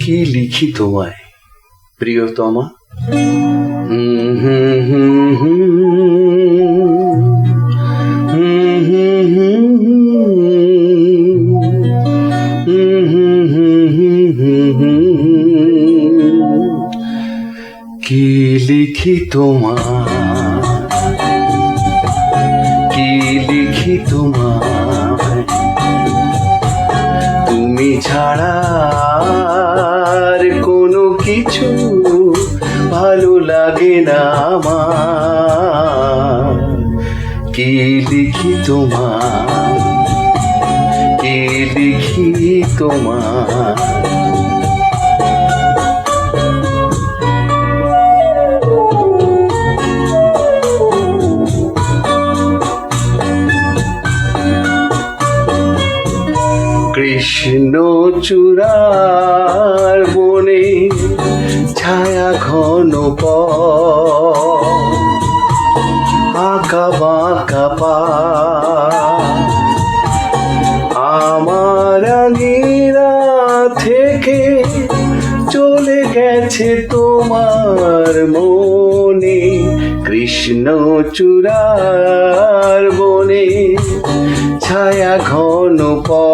কি লিখি তোমায় প্রিয়তমা হুম হুম হুম তুমি ছাড়া কোনো কিছু ভালো লাগে না আমার। কি লিখি তোমার? কি লিখি তোমার? কৃষ্ণ চূড়ার বনে ছায়া ঘন আঁকা বাঁকা পা। আমার আঙিনা থেকে চলে গেছে তোমার মনে, কৃষ্ণ চূড়ার বনে ছায়া ঘন আমার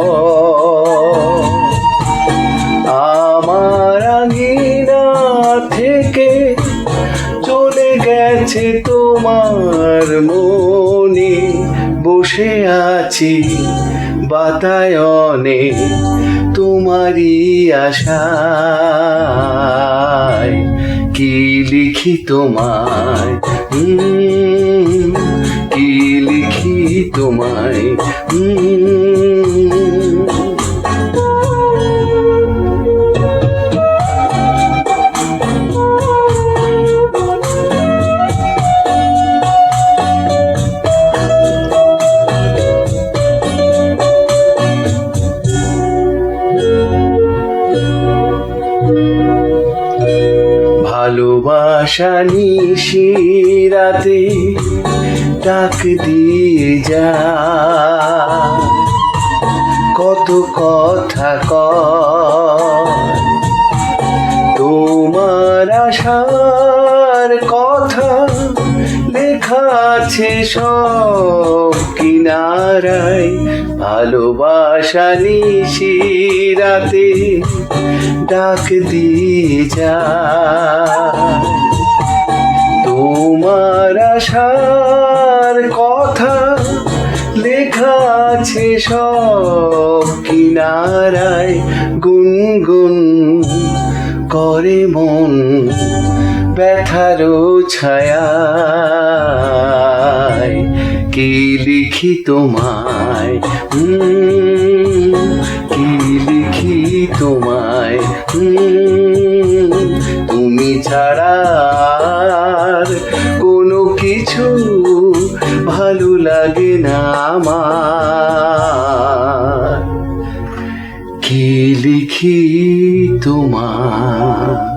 গেছে তোমার মনে বসে আছি বাতায়নে তোমারই আশায়। কি লিখি তোমায়? ভালোবাসা নিশিরাতে ডাক দিয়ে যা। কত কথা ক তোমার আশার কথা আছে সব কিনারায়, ভালোবাসা নিশিরাতে ডাক দিয়ে যা তোমার আশার কথা লেখা আছে সব কিনারায়, গুনগুন করে মন ব্যথারও ছায়ায় কি লিখি তোমায়? কি লিখি তোমায়? তুমি ছাড়া কোনো কিছু ভালো লাগে না আমার। কি লিখি তোমার